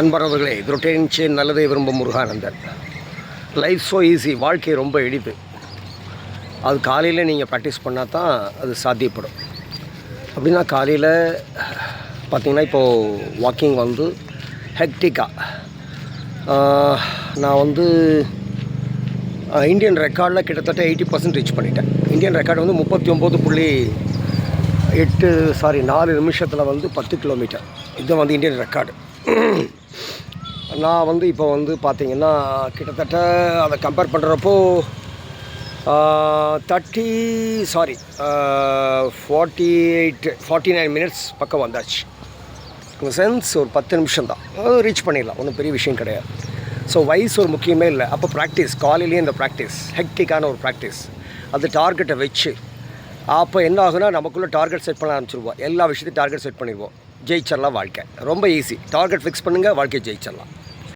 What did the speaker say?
அன்பரவர்களே குருட்டேன்ச்சே நல்லதை விரும்பும் Murugananthan. Life so easy வாழ்க்கை ரொம்ப எளிது அது காலையில் நீங்கள் ப்ராக்டிஸ் பண்ணால் தான் அது சாத்தியப்படும். அப்படின்னா காலையில் பார்த்தீங்கன்னா இப்போது வாக்கிங் வந்து ஹெக்டிக்காக நான் வந்து இந்தியன் ரெக்கார்டில் கிட்டத்தட்ட எயிட்டி பர்சன்ட் ரீச் பண்ணிட்டேன் இந்தியன் ரெக்கார்டு வந்து முப்பத்தி ஒம்பது புள்ளி எட்டு சாரி நாலு நிமிஷத்தில் வந்து பத்து கிலோமீட்டர் இது வந்து இந்தியன் ரெக்கார்டு நான் வந்து இப்போ வந்து பார்த்தீங்கன்னா கிட்டத்தட்ட அதை கம்பேர் பண்ணுறப்போ thirty sorry forty eight forty nine minutes பக்கம் வந்தாச்சு. இந்த சென்ஸ் ஒரு பத்து நிமிஷம் தான். ரீச் பண்ணிடலாம். ஒன்றும் பெரிய விஷயம் கிடையாது. ஸோ வயசு ஒரு முக்கியமே இல்லை. அப்போ ப்ராக்டிஸ் காலையிலேயே இந்த ப்ராக்டிஸ் ஹெக்டிக்கான ஒரு ப்ராக்டிஸ் அது டார்கெட்டை வச்சு அப்போ என்ன ஆகுனா நமக்குள்ளே டார்கெட் செட் பண்ண ஆரம்பிச்சிருவோம். எல்லா விஷயத்தையும் டார்கெட் செட் பண்ணிடுவோம். ஜெயிச்சிடலாம் வாழ்க்கை. ரொம்ப ஈஸி டார்கெட் ஃபிக்ஸ் பண்ணுங்கள் வாழ்க்கையை ஜெயிச்சிடலாம்